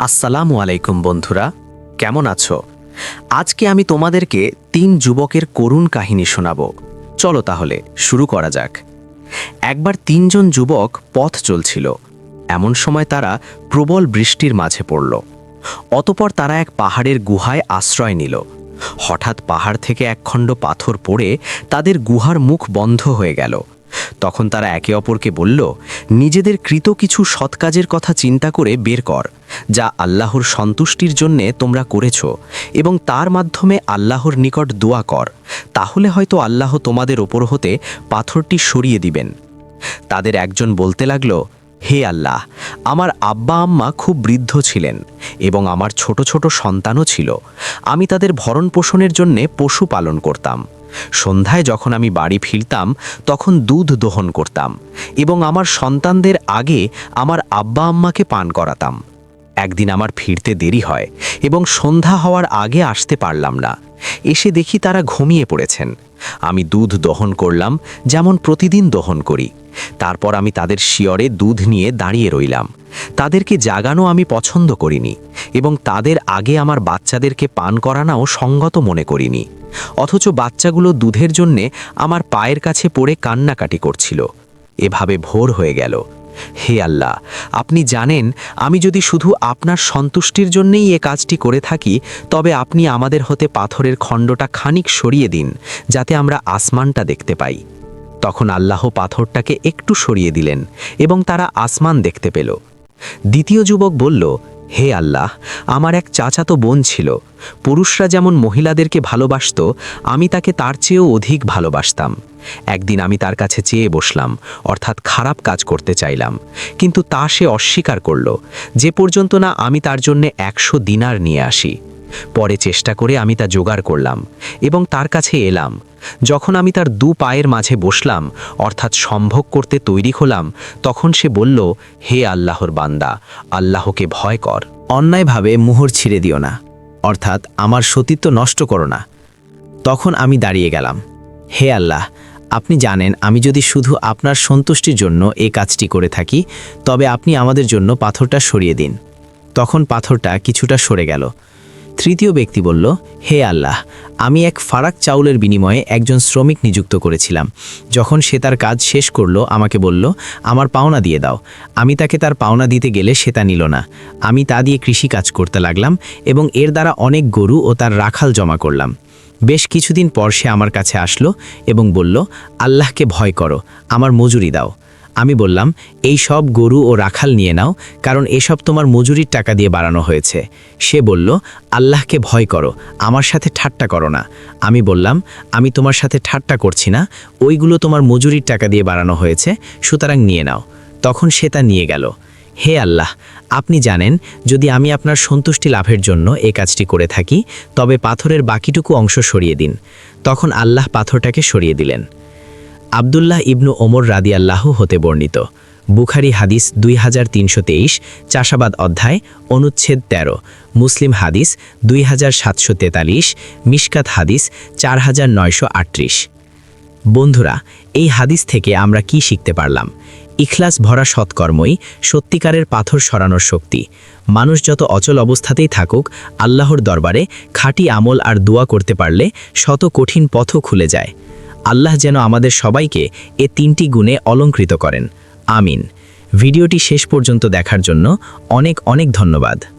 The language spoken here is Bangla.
আসসালামু আলাইকুম বন্ধুরা, কেমন আছো? আজকে আমি তোমাদেরকে তিন যুবকের করুণ কাহিনী শোনাব। চলো তাহলে, শুরু করা যাক। একবার তিনজন যুবক পথ চলছিল। এমন সময় তারা প্রবল বৃষ্টির মাঝে পড়ল। অতপর তারা এক পাহাড়ের গুহায় আশ্রয় নিল। হঠাৎ পাহাড় থেকে একখণ্ড পাথর পড়ে তাদের গুহার মুখ বন্ধ হয়ে গেল। তখন তারা একে অপরকে বলল, নিজেদের কৃত কিছু সৎ কাজের কথা চিন্তা করে বের কর, যা আল্লাহর সন্তুষ্টির জন্যে তোমরা করেছ, এবং তার মাধ্যমে আল্লাহর নিকট দোয়া কর, তাহলে হয়তো আল্লাহ তোমাদের ওপর হতে পাথরটি সরিয়ে দিবেন। তাদের একজন বলতে লাগল, হে আল্লাহ, আমার আব্বা আম্মা খুব বৃদ্ধ ছিলেন, এবং আমার ছোট ছোট সন্তানও ছিল। আমি তাদের ভরণ পোষণের জন্যে পশু পালন করতাম। সন্ধ্যায় যখন আমি বাড়ি ফিরতাম, তখন দুধ দোহন করতাম এবং আমার সন্তানদের আগে আমার আব্বা আম্মাকে পান করাতাম। একদিন আমার ফিরতে দেরি হয় এবং সন্ধ্যা হওয়ার আগে আসতে পারলাম না। এসে দেখি তারা ঘুমিয়ে পড়েছেন। আমি দুধ দহন করলাম, যেমন প্রতিদিন দহন করি। তারপর আমি তাদের শিয়রে দুধ নিয়ে দাঁড়িয়ে রইলাম। তাদেরকে জাগানো আমি পছন্দ করিনি এবং তাদের আগে আমার বাচ্চাদেরকে পান করানাও সঙ্গত মনে করিনি। অথচ বাচ্চাগুলো দুধের জন্যে আমার পায়ের কাছে পড়ে কান্নাকাটি করছিল। এভাবে ভোর হয়ে গেল। হে আল্লাহ, আপনি জানেন, আমি যদি শুধু আপনার সন্তুষ্টির জন্যেই এ কাজটি করে থাকি, তবে আপনি আমাদের হতে পাথরের খণ্ডটা খানিক সরিয়ে দিন, যাতে আমরা আসমানটা দেখতে পাই। তখন আল্লাহ পাথরটাকে একটু সরিয়ে দিলেন এবং তারা আসমান দেখতে পেল। দ্বিতীয় যুবক বলল হে আল্লাহ, আমার এক চাচাতো বোন ছিল। পুরুষরা যেমন মহিলাদেরকে ভালোবাসত, আমি তাকে তার চেয়েও অধিক ভালোবাসতাম। একদিন আমি তার কাছে চেয়ে বসলাম, অর্থাৎ খারাপ কাজ করতে চাইলাম। কিন্তু তা সে অস্বীকার করল, যে পর্যন্ত না আমি তার জন্যে একশো দিনার নিয়ে আসি। পরে চেষ্টা করে আমি তা জোগাড় করলাম এবং তার কাছে এলাম যখন আমি তার দু পায়ের মাঝে বসলাম, অর্থাৎ সম্ভোগ করতে তৈরি হলাম, তখন সে বলল, হে আল্লাহর বান্দা, আল্লাহকে ভয় কর। অন্যায়ভাবে মুহর ছিঁড়ে দিও না, অর্থাৎ আমার সতীত্ব নষ্ট করো না। তখন আমি দাঁড়িয়ে গেলাম। হে আল্লাহ, আপনি জানেন আমি যদি শুধু আপনার সন্তুষ্টির জন্য এই কাজটি করে থাকি, তবে আপনি আমাদের জন্য পাথরটা সরিয়ে দিন। তখন পাথরটা কিছুটা সরে গেল। তৃতীয় ব্যক্তি বলল, হে আল্লাহ, আমি এক ফারাক চাউলের বিনিময়ে একজন শ্রমিক নিযুক্ত করেছিলাম। যখন সে তার কাজ শেষ করল, আমাকে বলল, আমার পাওনা দিয়ে দাও। আমি তাকে তার পাওনা দিতে গেলে সে তা নিল না। আমি তা দিয়ে কৃষি কাজ করতে লাগলাম এবং এর দ্বারা অনেক গরু ও তার রাখাল জমা করলাম। বেশ কিছুদিন পর সে আমার কাছে আসলো এবং বলল, আল্লাহকে ভয় করো, আমার মজুরি দাও। আমি বললাম, এই সব গরু ও রাখাল নিয়ে নাও, কারণ এসব তোমার মজুরির টাকা দিয়ে বাড়ানো হয়েছে। সে বলল, আল্লাহকে ভয় করো, আমার সাথে ঠাট্টা করো না। আমি বললাম, আমি তোমার সাথে ঠাট্টা করছি না, ওইগুলো তোমার মজুরির টাকা দিয়ে বাড়ানো হয়েছে, সুতরাং নিয়ে নাও। তখন সে তা নিয়ে গেল। হে আল্লাহ, আপনি জানেন, যদি আমি আপনার সন্তুষ্টি লাভের জন্য এই কাজটি করে থাকি, তবে পাথরের বাকিটুকু অংশ সরিয়ে দিন। তখন আল্লাহ পাথরটাকে সরিয়ে দিলেন। আবদুল্লাহ ইবনু ওমর রাদিয়াল্লাহ হতে বর্ণিত। বুখারি হাদিস দুই হাজার তিনশো তেইশ, চাষাবাদ অধ্যায়, অনুচ্ছেদ ১৩ মুসলিম হাদিস দুই হাজার সাতশো তেতাল্লিশ, মিশকাত হাদিস চার হাজার নয়শো আটত্রিশ। বন্ধুরা, এই হাদিস থেকে আমরা কি শিখতে পারলাম? ইখলাস ভরা সৎকর্মই সত্যিকারের পাথর সরানোর শক্তি। মানুষ যত অচল অবস্থাতেই থাকুক, আল্লাহর দরবারে খাঁটি আমল আর দোয়া করতে পারলে শত কঠিন পথও খুলে যায়। আল্লাহ যেন আমাদের সবাইকে এ তিনটি গুণে অলঙ্কৃত করেন। আমিন। ভিডিওটি শেষ পর্যন্ত দেখার জন্য অনেক অনেক ধন্যবাদ।